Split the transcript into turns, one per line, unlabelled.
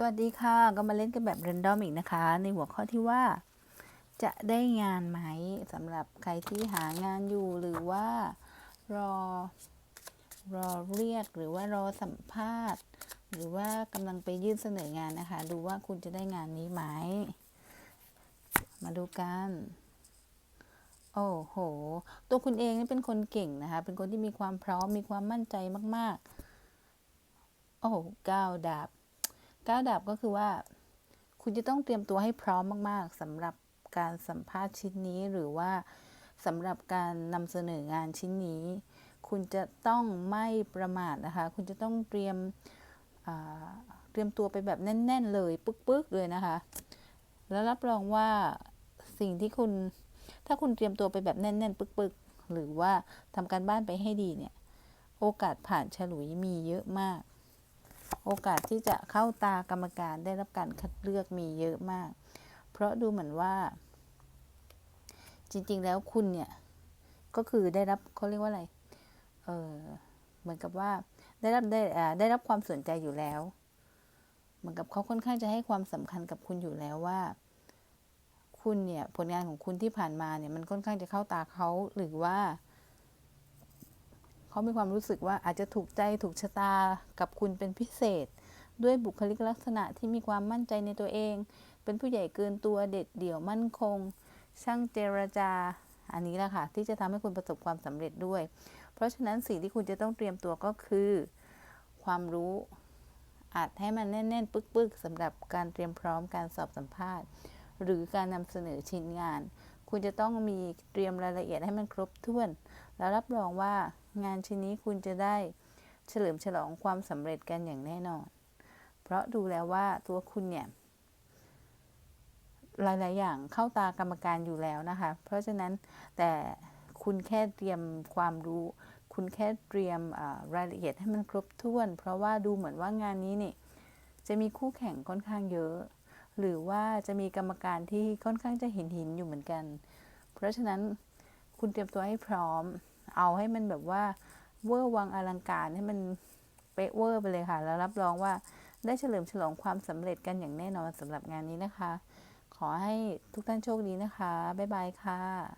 สวัสดีค่ะ ก็มาเล่นกันแบบ r รนดอมอีกนะคะ ในหัวข้อที่ว่า จะได้งานไหมสำหรับใครที่หางานอยู่หรือว่ารอรอเรียกหรือว่ารอสัมภาษณ์ หรือว่ากำลังไปยื่นเสนองานนะคะ ดูว่าคุณจะได้งานนี้ไหม มาดูกัน โอ้โห ตัวคุณเองนี่เป็นคนเก่งนะคะ เป็นคนที่มีความพร้อมมีความมั่นใจมาก ๆ โอ้ก้าวดาบ ก้าวดาบก็คือว่า คุณจะต้องเตรียมตัวให้พร้อมมาก ๆสำหรับการสัมภาษณ์ชิ้นนี้หรือว่าสำหรับการนำเสนองานชิ้นนี้ คุณจะต้องไม่ประมาทนะคะ คุณจะต้องเตรียมเตรียมตัวไปแบบแน่น ๆ เลยปึ๊กๆเลยนะคะ แล้วรับรองว่าสิ่งที่คุณถ้าคุณเตรียมตัวไปแบบแน่น ๆ ปึ๊กๆ หรือว่าทำการบ้านไปให้ดีเนี่ย โอกาสผ่านฉลุยมีเยอะมาก โอกาสที่จะเข้าตากรรมการได้รับการคัดเลือกมีเยอะมาก เพราะดูเหมือนว่า จริง ๆ แล้วคุณเนี่ย ก็คือได้รับเขาเรียกว่าอะไร เออเหมือนกับว่าได้รับได้ได้รับความสนใจอยู่แล้ว เหมือนกับเขาค่อนข้างจะให้ความสำคัญกับคุณอยู่แล้วว่า คุณเนี่ยผลงานของคุณที่ผ่านมาเนี่ยมันค่อนข้างจะเข้าตาเขาหรือว่า เขามีความรู้สึกว่าอาจจะถูกใจถูกชะตากับคุณเป็นพิเศษ ด้วยบุคลิกลักษณะที่มีความมั่นใจในตัวเอง เป็นผู้ใหญ่เกินตัวเด็ดเดี่ยวมั่นคง ช่างเจรจา อันนี้แหละค่ะ ที่จะทำให้คุณประสบความสำเร็จด้วย เพราะฉะนั้นสิ่งที่คุณจะต้องเตรียมตัวก็คือ ความรู้อาจให้มันแน่นๆ ปึกๆสำหรับการเตรียมพร้อมการสอบสัมภาษณ์ หรือการนำเสนอชิ้นงาน คุณจะต้องมีเตรียมรายละเอียดให้มันครบถ้วน แล้วรับรองว่างานชิ้นนี้คุณจะได้เฉลิมฉลองความสำเร็จกันอย่างแน่นอน เพราะดูแล้วว่าตัวคุณเนี่ย หลาย ๆ อย่างเข้าตากรรมการอยู่แล้วนะคะ เพราะฉะนั้นแต่คุณแค่เตรียมความรู้ คุณแค่เตรียมรายละเอียดให้มันครบถ้วน เพราะว่าดูเหมือนว่างานนี้เนี่ยจะมีคู่แข่งค่อนข้างเยอะ หรือว่าจะมีกรรมการที่ค่อนข้างจะหินหินอยู่เหมือนกัน เพราะฉะนั้นคุณเตรียมตัวให้พร้อม เอาให้มันแบบว่าเวอร์วังอลังการให้มันเป๊ะเวอร์ไปเลยค่ะ แล้วรับรองว่าได้เฉลิมฉลองความสำเร็จกันอย่างแน่นอนสำหรับงานนี้นะคะ ขอให้ทุกท่านโชคดีนะคะ บ๊ายบายค่ะ